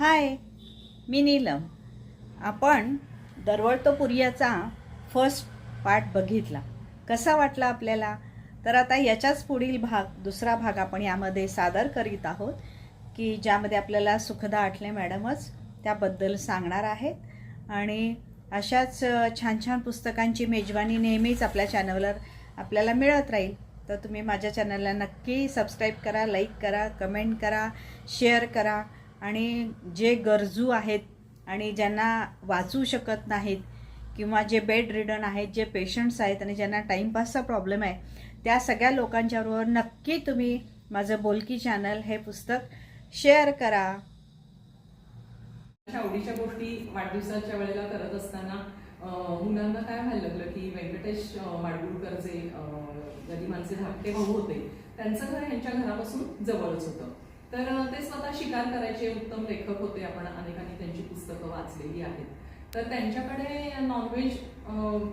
हाय मी नीलम. आपण दरवळतोपुरियाचा first part बघितला. कसा वाटला आपल्याला? तर आता याच्याच पुढील भाग दुसरा भाग आपण यामध्ये सादर करीत आहोत की ज्यामध्ये आपल्याला सुखदा आठले मॅडमच त्याबद्दल सांगणार आहेत. आणि अशाच छान छान पुस्तकांची मेजवानी नेहमीच आपल्या चॅनलवर आपल्याला मिळत राहील. तर तुम्ही माझ्या चॅनलला नक्की सबस्क्राईब करा लाईक करा कमेंट करा शेअर करा. आणि जे गरजू आहेत आणि ज्यांना वाचू शकत नाहीत किंवा जे बेड रिडन आहेत जे पेशंट्स आहेत आणि ज्यांना टाईमपासचा प्रॉब्लेम आहे त्या सगळ्या लोकांच्याबरोबर नक्की तुम्ही माझं बोलकी चॅनल हे पुस्तक शेअर करा. आवडीच्या गोष्टी वाढदिवसाच्या वेळेला करत असताना मुलांना काय व्हायला लागलं की व्यंकटेश माडगुळकर जे अं, माणसे धाकटे भाऊ होते त्यांचं घर यांच्या घरापासून जवळच होतं. तर ते स्वतः शिकार करायचे उत्तम लेखक होते आपण अनेकांनी त्यांची पुस्तकं वाचलेली आहेत. तर त्यांच्याकडे नॉनव्हेज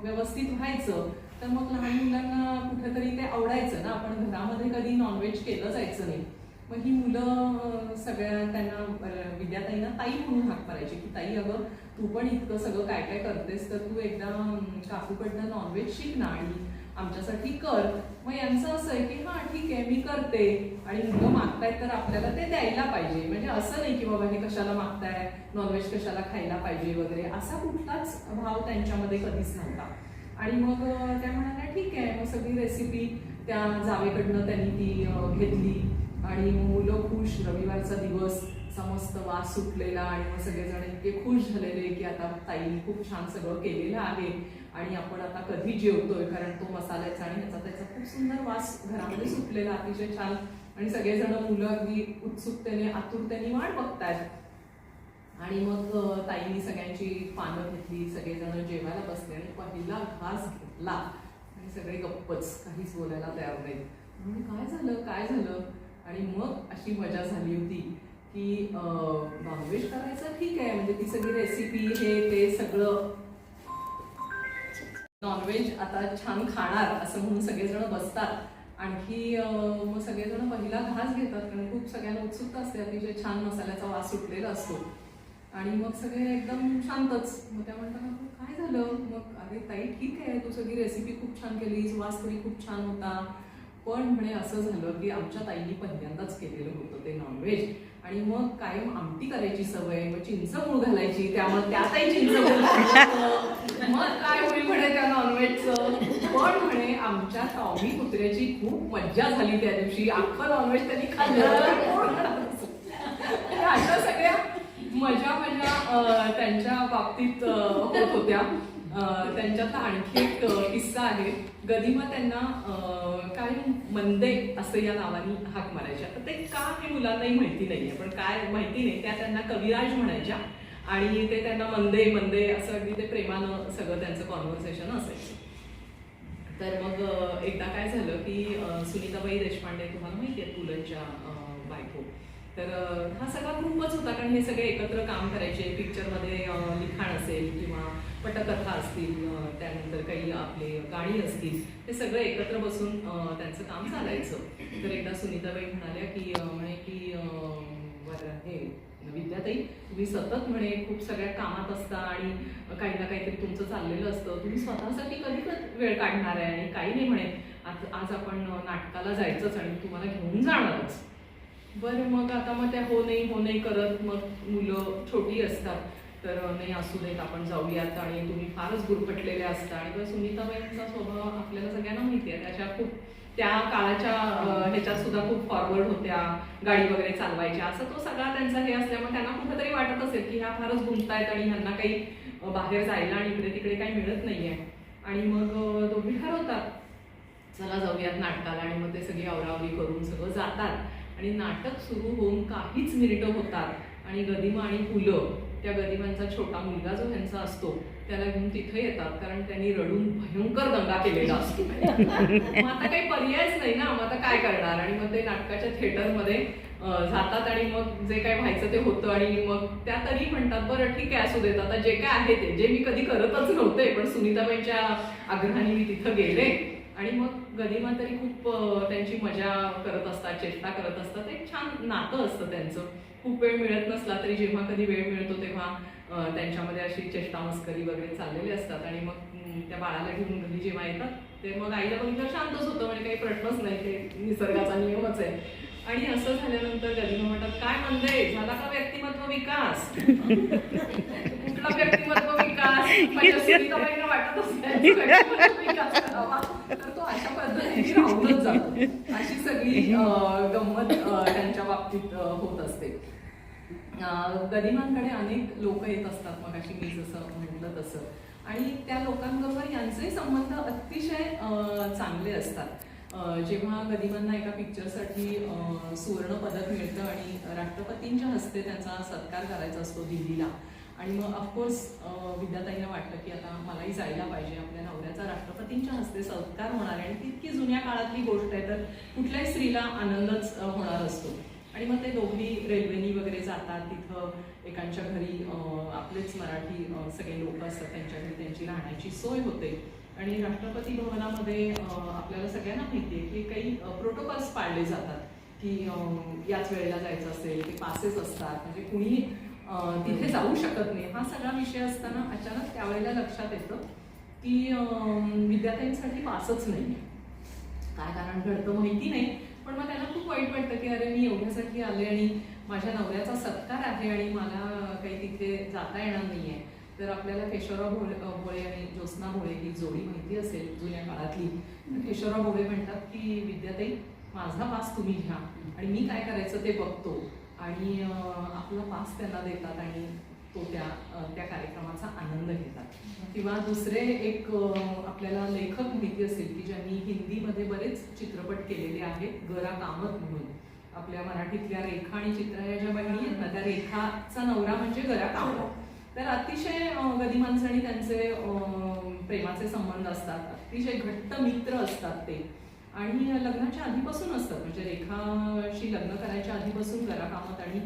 व्यवस्थित व्हायचं तर मग लहान मुलांना कुठेतरी ते आवडायचं ना. आपण घरामध्ये कधी नॉनव्हेज केलं जायचं नाही. मग ही मुलं सगळ्या त्यांना विद्याताईंना ताई म्हणून हाक मारायची की ताई अगं तू पण इतकं सगळं काय काय करतेस तर तू एकदा काकूकडनं नॉनव्हेज शिक ना आणि आमच्यासाठी कर. मग यांचं असं आहे की हां ठीक आहे मी करते. आणि मुलं मागतायत तर आपल्याला ते द्यायला पाहिजे. म्हणजे असं नाही की बाबा हे कशाला मागताय? नॉनव्हेज कशाला खायला पाहिजे? वगैरे. असा कुठलाच भाव त्यांच्यामध्ये कधीच नव्हता. आणि मग त्या म्हणाल्या ठीक आहे. मग सगळी रेसिपी त्या जावेकडनं त्यांनी ती घेतली. आणि मुलं खुश. रविवारचा दिवस समस्त वास सुटलेला. आणि मग सगळेजण इतके खुश झालेले की आता ताईने खूप छान सगळं केलेलं आहे. आणि आपण आता कधी जेवतोय कारण तो मसाल्याचा आणि ह्याचा त्याचा खूप सुंदर वास घरामध्ये सुटलेला अतिशय छान. आणि सगळेजण मुलं अगदी उत्सुकतेने आतुरतेने वाट बघतायत. आणि मग ताईंनी सगळ्यांची पानं घेतली सगळेजण जेवायला बसले आणि पहिला घास घेतला. आणि सगळे गप्पच काहीच बोलायला तयार नाहीत. म्हणून काय झालं काय झालं? आणि मग अशी मजा झाली होती की नॉनव्हेज करायचं ठीक आहे. म्हणजे ती सगळी रेसिपी हे ते सगळं नॉनव्हेज आता छान खाणार असं म्हणून सगळेजण बसतात. आणखी मग सगळेजण पहिला घास घेतात कारण खूप सगळ्यांना उत्सुकता असते अतिशय छान मसाल्याचा वास सुटलेला असतो. आणि मग सगळे एकदम शांतच. मग त्या म्हणतात काय झालं? मग अरे ताई ठीक आहे. तू सगळी रेसिपी खूप छान केलीस. वास तरी खूप छान होता. पण म्हणे असं झालं की आमच्या ताईंनी पहिल्यांदाच केलेलं होतं ते नॉनव्हेज आणि मग कायम आमटी करायची सवय मग चिंच मूळ घालायची त्यामुळे त्यातही चिंच मूळ मग काय होईल म्हणे त्या नॉनव्हेजचं पण म्हणे आमच्या टॉमी कुत्र्याची खूप मज्जा झाली त्या दिवशी. अख्खं नॉनव्हेज त्यांनी खाल्लं. अशा सगळ्या मजा मजा त्यांच्या बाबतीत होत होत्या. त्यांच्यात आणखी एक किस्सा आहे. गदिमा त्यांना काय मंदे असं या नावाने हाक मारायच्या. तर ते का हे मुलांनाही माहिती नाहीये पण काय माहिती नाही त्या त्यांना कविराज म्हणायच्या आणि ते त्यांना मंदे मंदे असं अगदी ते प्रेमानं सगळं त्यांचं कॉन्व्हर्सेशन असायचं. तर मग एकदा काय झालं की सुनीताबाई देशपांडे तुम्हाला माहिती आहे पुलंच्या बायको. तर हा सगळा ग्रुपच होता कारण हे सगळे एकत्र काम करायचे. पिक्चरमध्ये लिखाण असेल किंवा पटकथा असतील त्यानंतर काही आपले गाणी असतील ते सगळं एकत्र बसून त्यांचं काम चालायचं. तर एकदा सुनीताबाई म्हणाल्या की म्हणे की हे विद्याताई तुम्ही सतत म्हणे खूप सगळ्या कामात असता आणि काही ना काहीतरी तुमचं चाललेलं असतं तुम्ही स्वतःसाठी कधी कधी वेळ काढणार आहे आणि काही नाही म्हणे. आज आज आपण नाटकाला जायचंच आणि तुम्हाला घेऊन जाणारच. बरं मग आता मग त्या हो नाही हो नाही करत मग मुलं छोटी असतात. तर नाही असू देत आपण जाऊयात आणि तुम्ही फारच गुरफटलेले असता. आणि किंवा सुनीताबाईंचा स्वभाव आपल्याला सगळ्यांना माहिती आहे. त्याच्या खूप त्या काळाच्या ह्याच्यात सुद्धा खूप फॉरवर्ड होत्या गाडी वगैरे चालवायच्या. असं तो सगळा त्यांचा हे असल्यामुळे त्यांना कुठंतरी वाटत असेल की ह्या फारच गुंततायत आणि ह्यांना काही बाहेर जायला आणि इकडे तिकडे काही मिळत नाहीये. आणि मग अं, दोघी ठरवतात चला जाऊयात नाटकाला. आणि मग ते सगळी आवरावरी करून सगळं जातात. आणि नाटक सुरू होऊन काहीच मिनिटं होतात. आणि गदिमा आणि फुलं त्या गरिबांचा छोटा मुलगा जो ह्यांचा असतो त्याला घेऊन तिथे येतात कारण त्यांनी रडून भयंकर दंगा केलेला असतो. मग आता काही पर्यायच नाही ना मग आता काय करणार? आणि मग ते नाटकाच्या थिएटरमध्ये जातात आणि मग जे काय व्हायचं ते होतं आणि मग त्या तरी म्हणतात बरं ठीक आहे असू देत. आता जे काय आहे ते. जे मी कधी करतच नव्हते पण सुनीताबाईंच्या आग्रहाने मी तिथं गेले. आणि मग गरिबा तरी खूप त्यांची मजा करत असतात चेष्टा करत असतात. एक छान नातं असतं त्यांचं. खूप वेळ मिळत नसला तरी जेव्हा कधी वेळ मिळतो तेव्हा त्यांच्यामध्ये अशी चेष्टा मस्करी वगैरे चाललेली असतात. आणि मग त्या बाळाला घेऊन घरी जेव्हा येतात ते मग आईला बघितलं शांतच होतं. म्हणजे काही प्रश्नच नाही ते निसर्गाचा नियमच आहे. आणि असं झाल्यानंतर गदिमा म्हणतात काय म्हणते झाला का व्यक्तिमत्व विकास? कुठला व्यक्तिमत्व विकास? वाटत असते तर तो अशा पद्धतीने जातो. अशी सगळी गंमत त्यांच्या बाबतीत होत असते. गदिमांकडे अनेक लोक येत असतात मग अशी मी जसं म्हटलं तसं. आणि त्या लोकांबरोबर यांचे संबंध अतिशय चांगले असतात. जेव्हा गदिमांना एका पिक्चरसाठी सुवर्ण पदक मिळतं आणि राष्ट्रपतींच्या हस्ते त्यांचा सत्कार करायचा असतो दिल्लीला आणि मग ऑफकोर्स विद्याताईला वाटतं की आता मलाही जायला पाहिजे. आपल्या नवऱ्याचा राष्ट्रपतींच्या हस्ते सत्कार होणार आहे. आणि तितकी जुन्या काळातली गोष्ट आहे तर कुठल्याही स्त्रीला आनंदच होणार असतो. आणि मग ते दोघी रेल्वेनी वगैरे जातात. तिथं एकांच्या घरी आपलेच मराठी सगळे लोक असतात त्यांच्या घरी. त्यांची राहण्याची सोय होते. आणि राष्ट्रपती भवनामध्ये आपल्याला सगळ्यांना माहिती आहे की काही प्रोटोकॉल्स पाळले जातात. की याच वेळेला जायचं असेल ते पासेस असतात. म्हणजे कुणी तिथे जाऊ शकत नाही. हा सगळा विषय असताना अचानक त्यावेळेला लक्षात येतं की विद्यार्थ्यांसाठी पासच नाही. काय कारण घडतं माहिती नाही. पण मग त्यांना खूप वाईट वाटतं की अरे मी एवढ्यासाठी आले आणि माझ्या नवऱ्याचा सत्कार आहे आणि मला काही तिथे जाता येणार नाहीये. तर आपल्याला केशवराव भोळे भोळे आणि ज्योत्ना भोळे ही जोडी माहिती असेल जुन्या काळातली. तर केशवराव भोळे म्हणतात की विद्याताई माझा पास तुम्ही घ्या आणि मी काय करायचं ते बघतो. आणि आपला पास त्यांना देतात आणि तो त्या त्या कार्यक्रमाचा आनंद घेतात. किंवा दुसरे एक आपल्याला लेखक माहिती असेल की ज्यांनी हिंदीमध्ये बरेच चित्रपट केलेले आहेत गरा कामत म्हणून. आपल्या मराठीतल्या रेखा आणि चित्रा या ज्या बहिणी आहेत ना त्या रेखाचा नवरा म्हणजे गरा कामत. तर अतिशय गदिमांचे आणि त्यांचे प्रेमाचे संबंध असतात. अतिशय घट्ट मित्र असतात ते. आणि लग्नाच्या आधीपासून असतात म्हणजे रेखाशी लग्न करायच्या आधीपासून करा कामत आणि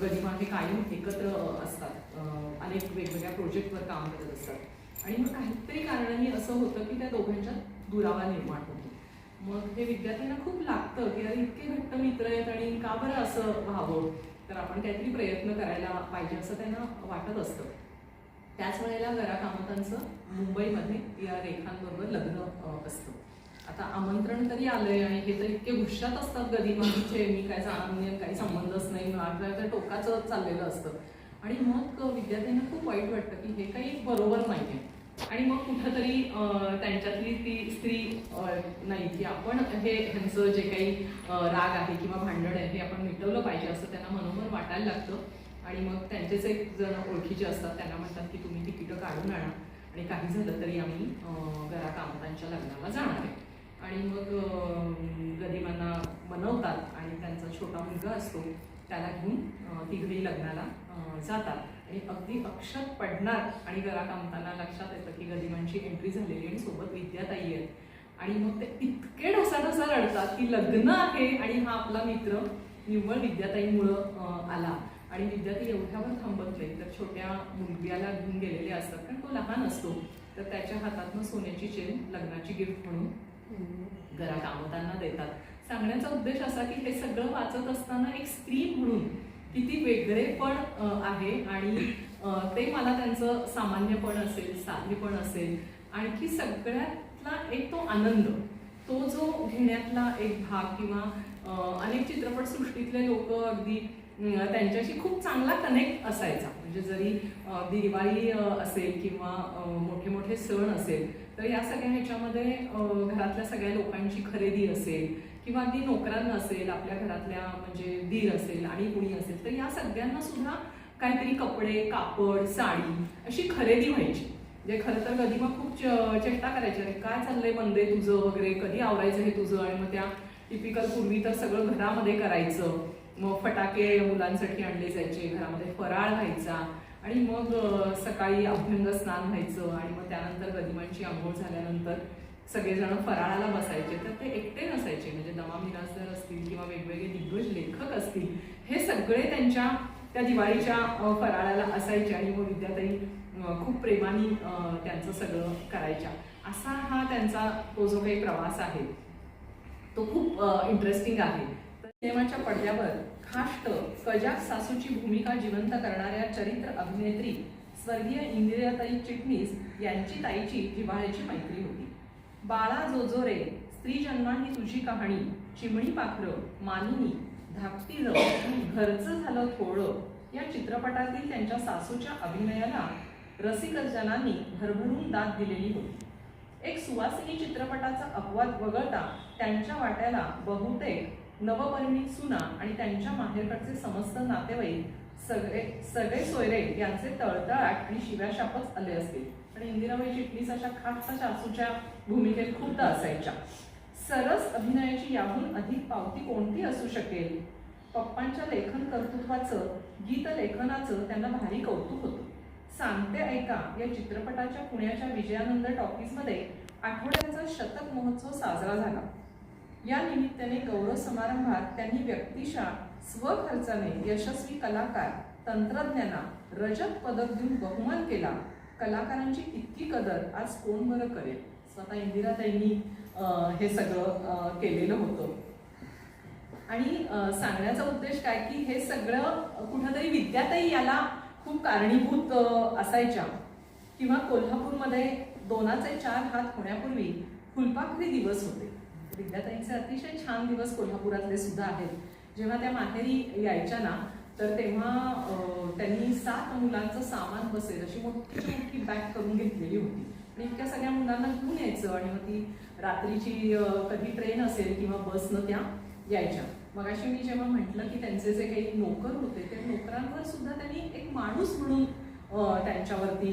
गदिमा हे कायम एकत्र असतात. अनेक वेगवेगळ्या प्रोजेक्टवर काम करत असतात. आणि मग काहीतरी कारणाने असं होतं की त्या दोघांच्यात दुरावा निर्माण होतो. मग हे विद्यार्थ्यांना खूप लागतं की अरे इतके घट्ट मित्र आहेत आणि का बरं असं व्हावं? तर आपण काहीतरी प्रयत्न करायला पाहिजे असं त्यांना वाटत असतं. त्याच वेळेला गरा कामतांचं मुंबईमध्ये या रेखांबरोबर लग्न असतं. आता आमंत्रण तरी आलंय आणि हे तर इतके हुशात असतात गदिमांचे मी काय जाणून काही संबंधच नाही माझ्या टोकाचं चाललेलं असतं. आणि मग विद्यार्थ्यांना खूप वाईट वाटतं की हे काही बरोबर नाहीये. आणि मग कुठंतरी त्यांच्यातली ती स्त्री नाही की आपण हे ह्यांचं जे काही राग आहे किंवा भांडण आहे हे आपण मिटवलं पाहिजे असं त्यांना मनोमन वाटायला लागतं. आणि मग त्यांचेच एक जण ओळखीचे असतात त्यांना म्हणतात की तुम्ही तिकीटं काढून आणा. आणि काही झालं तरी आम्ही घरात घरा कामतांच्या लग्नाला जाणार आहे. आणि मग अं, गदिमांना बनवतात आणि त्यांचा छोटा मुलगा असतो त्याला घेऊन तिघडी लग्नाला जातात. आणि अगदी अक्षत पडणार आणि घरा कामताना लक्षात येतं की गदिमांची एंट्री झालेली आणि सोबत विद्याताई आहे आणि मग ते इतके ढसाढसा रडतात की लग्न आहे आणि हा आपला मित्र निव्वळ विद्याताईमुळं आला. आणि विद्यार्थी एवढ्यावर थांबत नाही तर छोट्या मुलग्याला घेऊन गेलेले असतात. कारण तो लहान असतो. तर त्याच्या हातातनं सोन्याची चेन लग्नाची गिफ्ट म्हणून घरा कामतांना देतात. सांगण्याचा उद्देश असा की हे सगळं वाचत असताना एक स्त्री म्हणून किती वेगळेपण पण आहे आणि ते मला त्यांचं सामान्यपण असेल साधेपण असेल आणखी सगळ्यातला एक तो आनंद तो जो घेण्यातला एक भाग किंवा अनेक चित्रपटसृष्टीतले लोक अगदी त्यांच्याशी खूप चांगला कनेक्ट असायचा. म्हणजे जरी दिवाळी असेल किंवा मोठे मोठे सण असेल तर या सगळ्या ह्याच्यामध्ये घरातल्या सगळ्या लोकांची खरेदी असेल किंवा अगदी नोकरांना असेल आपल्या घरातल्या म्हणजे दीर असेल आणि कुणी असेल तर या सगळ्यांना सुद्धा काहीतरी कपडे कापड साडी अशी खरेदी व्हायची. म्हणजे खरं तर कधी मग खूप चेष्टा करायची अरे काय चाललंय मंदे तुझं वगैरे? कधी आवडायचं हे तुझं? आणि मग त्या टिपिकल पूर्वी तर सगळं घरामध्ये करायचं. मग फटाके मुलांसाठी आणले जायचे घरामध्ये फराळ व्हायचा. आणि मग सकाळी अभ्यंग स्नान व्हायचं आणि मग त्यानंतर गदिमांची आंघोळ झाल्यानंतर सगळेजण फराळाला बसायचे. तर ते एकटे नसायचे. म्हणजे दमा मिरासदार असतील किंवा वेगवेगळे दिग्गज लेखक असतील हे सगळे त्यांच्या त्या दिवाळीच्या फराळाला असायचे आणि मग विद्याताई खूप प्रेमाने त्यांचं सगळं करायच्या. असा हा त्यांचा तो जो काही प्रवास आहे तो खूप इंटरेस्टिंग आहे. तर सिनेमाच्या पडद्यावर खाष्ट कजाक सासूची भूमिका जिवंत करणाऱ्या चरित्र अभिनेत्री स्वर्गीय इंदिराताई चिटणीस यांची ताईची जिव्हाळ्याची मैत्री होती. बाळा जोजोरे स्त्री जन्माही तुझी कहाणी चिमणी पाखरं मानिनी धाकटी रव घरचं झालं थोडं या चित्रपटातील त्यांच्या सासूच्या अभिनयाला रसिकजनांनी भरभरून दाद दिलेली होती. एक सुवासिनी चित्रपटाचा अपवाद वगळता त्यांच्या वाट्याला बहुतेक नवपरिणित सुना आणि त्यांच्या माहेरकडचे समस्त नातेवाईक सगळे सगळे सोयरे यांचे तळतळाट आणि शिव्याशापच आले असतील. आणि इंदिराबाई चिटणीस अशा खास सासूच्या भूमिकेत खूपदा असायच्या. सरस अभिनयाची याहून अधिक पावती कोणती असू शकेल? पप्पांच्या लेखन कर्तृत्वाचं गीत लेखनाचं त्यांना भारी कौतुक होतं. सांगते ऐका या चित्रपटाच्या पुण्याच्या विजयानंद टॉकीजमध्ये आठवड्याचा शतक महोत्सव साजरा झाला. या निमित्ताने गौरव समारंभात त्यांनी व्यक्तिशा स्वखर्चाने यशस्वी कलाकार तंत्रज्ञांना रजत पदक देऊन बहुमान केला. कलाकारांची इतकी कदर आज कोण बरं करेल? स्वतः इंदिराताईंनी हे सगळं केलेलं होतं. आणि सांगण्याचा उद्देश काय की हे सगळं कुठंतरी विद्याताई याला खूप कारणीभूत असायच्या. किंवा कोल्हापूरमध्ये दोनाचे चार हात होण्यापूर्वी फुलपाखरी दिवस होते. विद्याताईंचे अतिशय छान दिवस कोल्हापुरातले सुद्धा आहेत. जेव्हा त्या माहेरी यायच्या ना तर तेव्हा त्यांनी सात मुलांचं सामान बसेल अशी मोठी मोठी बॅग करून घेतलेली होती. आणि इतक्या सगळ्या मुलांना घेऊन यायचं आणि मग ती रात्रीची कधी ट्रेन असेल किंवा बसनं त्या यायच्या. मग अशी मी जेव्हा म्हटलं की त्यांचे जे काही नोकर होते त्या नोकरांवर सुद्धा त्यांनी एक माणूस म्हणून त्यांच्यावरती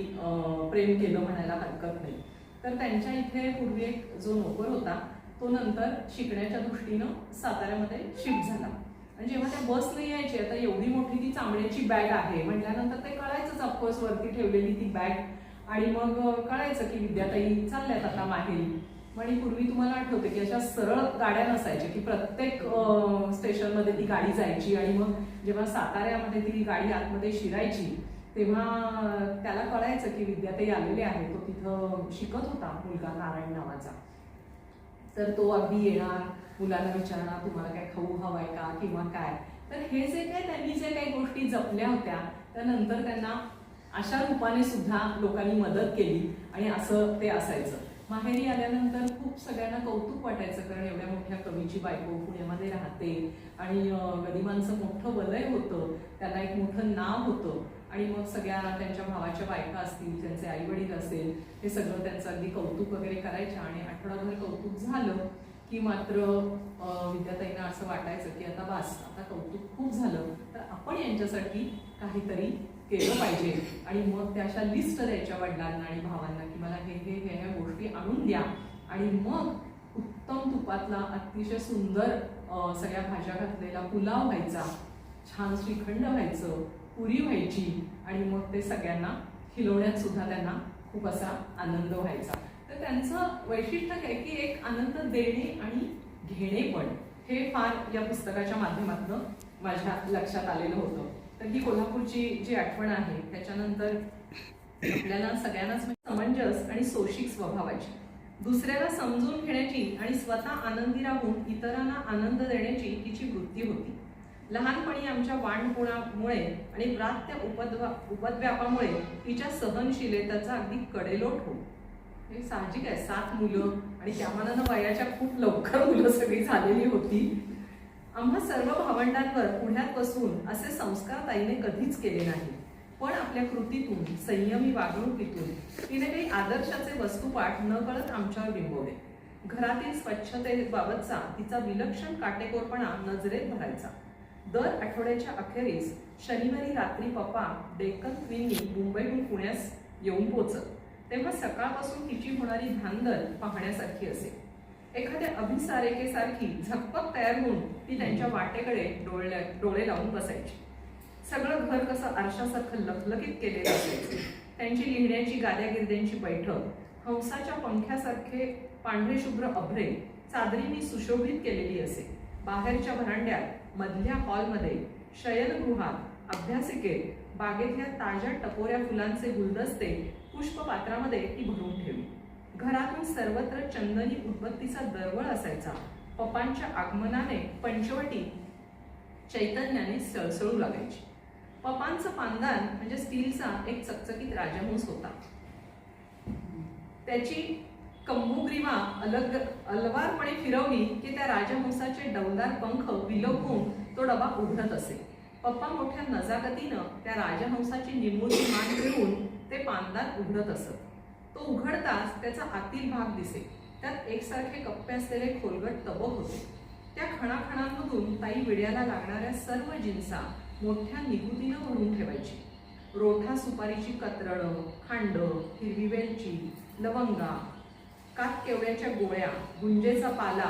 प्रेम केलं म्हणायला हरकत नाही. तर त्यांच्या इथे पूर्वी एक जो नोकर होता तो नंतर शिकण्याच्या दृष्टीनं साताऱ्यामध्ये शिफ्ट झाला. आणि जेव्हा त्या बसने यायची आता एवढी मोठी ती चांबड्याची बॅग आहे म्हटल्यानंतर ते कळायचंच ऑफकोर्स वरती ठेवलेली ती बॅग आणि मग कळायचं की विद्याताई चालल्यात आता माहेरी. आणि पूर्वी तुम्हाला आठवते की अशा सरळ गाड्या नसायच्या की प्रत्येक स्टेशनमध्ये ती गाडी जायची आणि मग जेव्हा साताऱ्यामध्ये ती गाडी आतमध्ये शिरायची तेव्हा त्याला कळायचं की विद्याताई आलेले आहे तो तिथं शिकत होता मुलगा नारायण नावाचा. तर तो अगदी येणार मुलाला विचारणार तुम्हाला काय खाऊ हवाय का किंवा काय? तर हे जे काय त्यांनी जे काही गोष्टी जपल्या होत्या त्यानंतर त्यांना अशा रूपाने सुद्धा लोकांनी मदत केली आणि असं ते असायचं. माहेरी आल्यानंतर खूप सगळ्यांना कौतुक वाटायचं कारण एवढ्या मोठ्या कवीची बायको पुण्यामध्ये राहते आणि गदिमांचं मोठं वलय होतं त्यांना एक मोठं नाव होतं. आणि मग सगळ्या त्यांच्या भावाच्या बायका असतील त्यांचे आई वडील असेल हे सगळं त्यांचं अगदी कौतुक वगैरे करायच्या आणि आठवडाभर कौतुक झालं की मात्र विद्याताईंना असं वाटायचं की आता बास आता कौतुक खूप झालं. तर आपण यांच्यासाठी काहीतरी केलं पाहिजे. आणि मग त्या अशा लिस्ट द्यायच्या वडिलांना आणि भावांना की मला हे हे हे ह्या गोष्टी आणून द्या. आणि मग उत्तम तुपातला अतिशय सुंदर सगळ्या भाज्या घातलेला पुलाव व्हायचा. छान श्रीखंड व्हायचं. पुरी व्हायची आणि मग ते सगळ्यांना खिलवण्यात सुद्धा त्यांना खूप असा आनंद व्हायचा. तर त्यांचं वैशिष्ट्य काय की एक आनंद देणे आणि घेणे पण हे फार या पुस्तकाच्या माध्यमातून माझ्या लक्षात आलेलं होतं. तर ही कोल्हापूरची जी आठवण आहे त्याच्यानंतर आपल्याला सगळ्यांनाच म्हणजे समंजस आणि सोशिक स्वभावाची. दुसऱ्याला समजून घेण्याची आणि स्वतः आनंदी राहून इतरांना आनंद देण्याची तिची वृत्ती होती. लहानपणी आमच्या वाणपुणामुळे आणि व्रात्य उपद्वा उपद्व्यापामुळे तिच्या सहनशीलतेचा अगदी कडेलोट हो हे साहजिक आहे सात मुलं आणि त्या वयाच्या खूप लवकर मुलं सगळी झालेली होती. आम्हा सर्व भावंडांवर पुण्यात बसून असे संस्कार ताईने कधीच केले नाही. पण आपल्या कृतीतून संयमी वागणुकीतून तिने काही आदर्शाचे वस्तुपाठ न कळत आमच्यावर बिंबवले. घरातील स्वच्छतेबाबतचा तिचा विलक्षण काटेकोरपणा नजरेत भरायचा दर आठवड्याच्या अखेरीस शनिवारी रात्री पप्पा डेक्कन क्वीननी मुंबईहून पुण्यास येऊन पोचत तेव्हा सकाळपासून तिची होणारी धांदल पाहण्यासारखी असे. एखाद्या अभिसारेकेसारखी झकपक तयार होऊन ती त्यांच्या वाटेकडे डोळे डोळे लावून बसायची. सगळं घर कसं आरशासारखं लखलखीत केलेलं असायचं. त्यांची लिहिण्याची गाद्यागिर्द्यांची बैठक हंसाच्या पंख्यासारखे पांढरे शुभ्र अभ्रे चादरीने सुशोभित केलेली असे. बाहेरच्या भरांड्यात मधल्या हॉलमध्ये शयनगृहात अभ्यासिके बागेतल्या ताज्या टपोऱ्या फुलांचे गुलदस्ते पुष्पपात्रामध्ये ती भरून ठेवली. घरातून सर्वत्र चंदनी उद्बत्तीचा दरवळ असायचा. पप्पांच्या आगमनाने पंचवटी चैतन्याने सळसळू लागायची. पप्पांचं पानदान म्हणजे स्टीलचा एक चकचकीत राजहंस होता. त्याची कंबुग्रीवा अलग अलवारपणे फिरवली की त्या राजहंसाचे डौलदार पंख विलोपून तो डबा उघडत असे. पप्पा मोठ्या नजाकतीनं त्या राजहंसाची निमुळती मान फिरवून ते पानदार उघडत असत. तो उघडताच त्याचा आतील भाग दिसे. त्यात एकसारखे कप्पे असलेले खोलगट तबक होते. त्या खणाखणांमधून ताई विड्याला लागणाऱ्या सर्व जिन्सा मोठ्या निगुतीनं भरून ठेवायची. रोठा सुपारीची कत्रळं खांड हिरवी वेलची लवंगा कात केवड्याच्या गोळ्या गुंजेचा पाला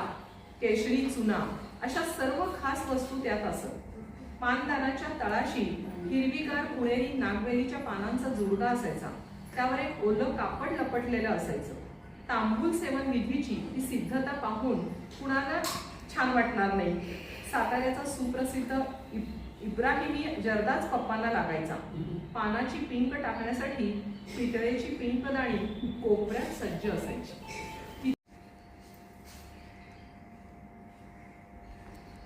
केशरी चुना अशा सर्व खास वस्तू त्यात असत. पानदानाच्या तळाशी हिरवीगार पुणेरी नागवेलीच्या पानांचा जुडगा असायचा. त्यावर एक ओलं कापड लपटलेलं असायचं. तांबूल सेवन विधीची ही सिद्धता पाहून कुणाला छान वाटणार नाही. साताऱ्याचा सुप्रसिद्ध इब्राहिमी जर्दाच पप्पांना लागायचा. पानाची पिंक टाकण्यासाठी पितळेची पिंकदाणी कोपऱ्यात सज्ज असायची.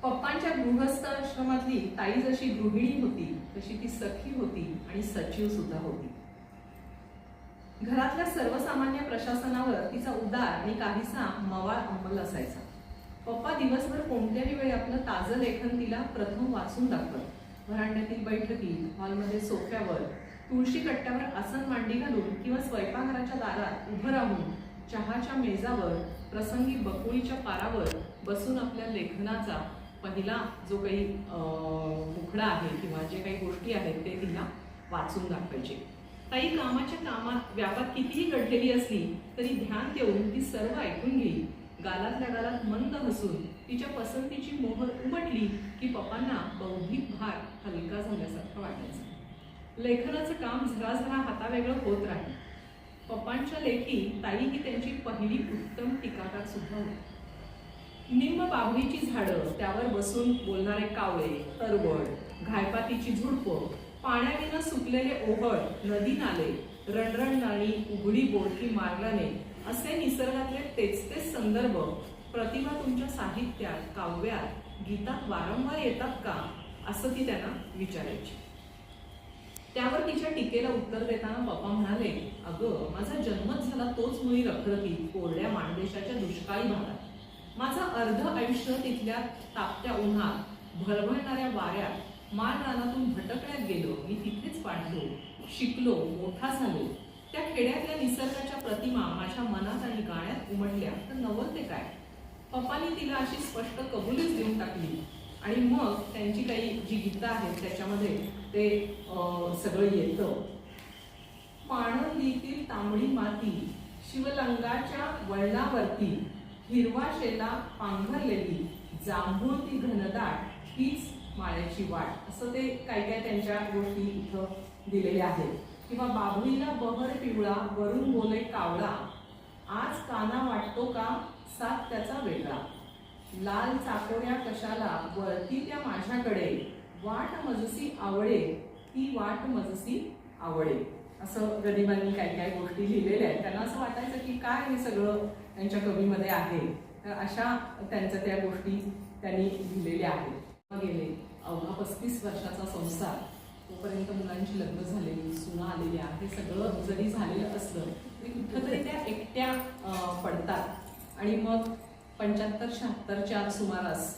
पप्पांच्या गृहस्थ आश्रमातली ताई जशी गृहिणी होती तशी ती सखी होती आणि सचिव सुद्धा होती. घरातल्या सर्वसामान्य प्रशासनावर तिचा उदार आणि काहीसा मवाळ अंमल असायचा. पप्पा दिवसभर कोणत्याही वेळी आपलं ताजं लेखन तिला प्रथम वाचून दाखवत. व्हरांड्यातील बैठकीत हॉलमध्ये सोफ्यावर तुळशी कट्ट्यावर आसन मांडी घालून किंवा स्वयंपाकघराच्या दारात उभं राहून चहाच्या मेजावर प्रसंगी बकुळीच्या पारावर बसून आपल्या लेखनाचा पहिला जो काही मुखडा आहे किंवा जे काही गोष्टी आहेत ते तिला वाचून दाखवायचे. ताई कामाच्या कामात व्यापात कितीही घडलेली असली तरी ध्यान देऊन ती सर्व ऐकून घेईल. गालातल्या गालात मंद हसून तिच्या पसंतीची मोहर उमटली की पप्पांना बौद्धिक भार हलका झाल्यासारखं वाटायचं. लेखनाचं काम झराझरा हातावेगळं होत राहील. पप्पांच्या लेखी ताई ही त्यांची पहिली उत्तम टीकाकार सुद्धा होती. निम्म बाभळीची झाडं त्यावर बसून बोलणारे कावळे तरवड घायपातीची झुडपं पाण्याविना सुकलेले ओहळ नदी नाले रणरणनाळी उघडी बोडकी मार्गाने असे निसर्गातले तेच तेच संदर्भ प्रतिभा तुमच्या साहित्यात काव्यात गीतात वारंवार येतात का? असं ती त्यांना विचारायची. त्यावर तिच्या टीकेला उत्तर देताना पप्पा म्हणाले अगं माझा जन्मच झाला तोच मुळी रखरखीत कोरड्या माणदेशाच्या दुष्काळी भागात. माझं अर्ध आयुष्य तिथल्या तापत्या उन्हात भरभरणाऱ्या वाऱ्यात माळ रानातून भटकण्यात गेलो. मी तिथेच पाठलो शिकलो मोठा झालो. त्या खेड्यातल्या निसर्गाच्या प्रतिमा माझ्या मनात आणि गाण्यात उमटल्या. तर नवल ते काय? पप्पानी तिला अशी स्पष्ट कबुलीच देऊन टाकली. आणि मग त्यांची काही जी गीतं आहेत त्याच्यामध्ये ते अं, सगळं येतं. पाणंदीतील तांबडी माती शिवलंगाच्या वळणावरती हिरवा शेला पांघरलेली जांभूळ ती घनदाट हीच माळ्याची वाट. असं ते काय काय त्यांच्या गोष्टी इथं दिलेल्या आहेत. किंवा बाभळीला बहर पिवळा वरून बोले कावळा. आज काना वाटतो का? सात त्याचा वेगळा. लाल चाकोऱ्या कशाला? वळती त्या माझ्याकडे. वाट मजसी आवडे ती वाट मजसी आवडे असं गदिमांनी काही काही गोष्टी लिहिलेल्या आहेत. त्यांना असं वाटायचं की काय हे सगळं त्यांच्या कवीमध्ये आहे. तर अशा त्यांच्या त्या गोष्टी त्यांनी लिहिलेल्या आहेत. गेले अवघा पस्तीस वर्षाचा संसार. तोपर्यंत मुलांची लग्न झालेली सुना आलेल्या हे सगळं जरी झालेलं असलं तरी कुठंतरी त्या एकट्या पडतात. आणि मग पंच्याहत्तर शहात्तरच्या सुमारास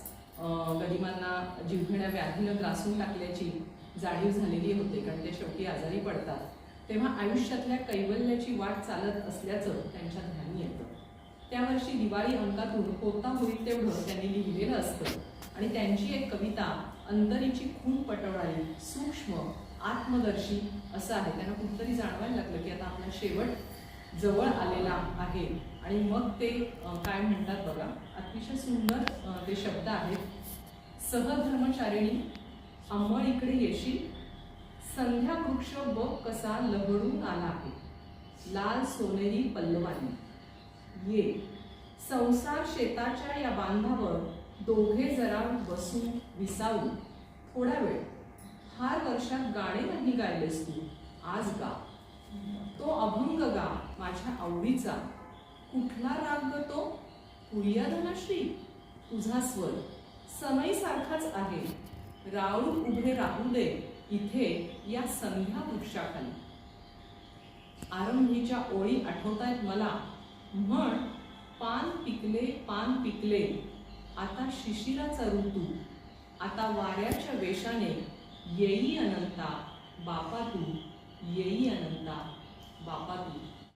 गरिबांना जीवघेण्या व्याधीनं ग्रासून टाकल्याची जाणीव झालेली होते कारण ते शेवटी आजारी पडतात. तेव्हा आयुष्यातल्या कैवल्याची वाट चालत असल्याचं त्यांच्या ध्यानी येतं. त्या वर्षी दिवाळी अंकातून होता होईल तेवढं त्यांनी लिहिलेलं असतं. आणि त्यांची एक कविता अंतरीची खून पटवणारी सूक्ष्म आत्मदर्शी असं आहे. त्यांना कुठंतरी जाणवायला लागलं की आता आपला शेवट जवळ आलेला आहे. आणि मग ते काय म्हणतात बघा अतिशय सुंदर ते शब्द आहेत. सहधर्मचारिणी अंबळ इकडे येशील. संध्या वृक्ष बघ कसा लहडून आला आहे. लाल सोनेरी पल्लवानी. ये. संसार शेताच्या या बांधावर दोघे जरा बसून विसावू. थोडा वेळ. फार वर्षात गाणे नाही गायलेस तू. आज गा. तो अभंग गा माझ्या आवडीचा. कुठला राग ग तो? पुरिया धनश्री तुझा स्वर. समयसारखाच आहे. राऊळ उभे राहू दे. इथे या संध्या वृक्षाखाली. आरंभीच्या ओळी आठवतायत मला. म्हण पान पिकले पान पिकले. आता शिशिराचा ऋतू आता वाऱ्याच्या वेशाने येई अनंता बापा तू येई अनंता बापा तू.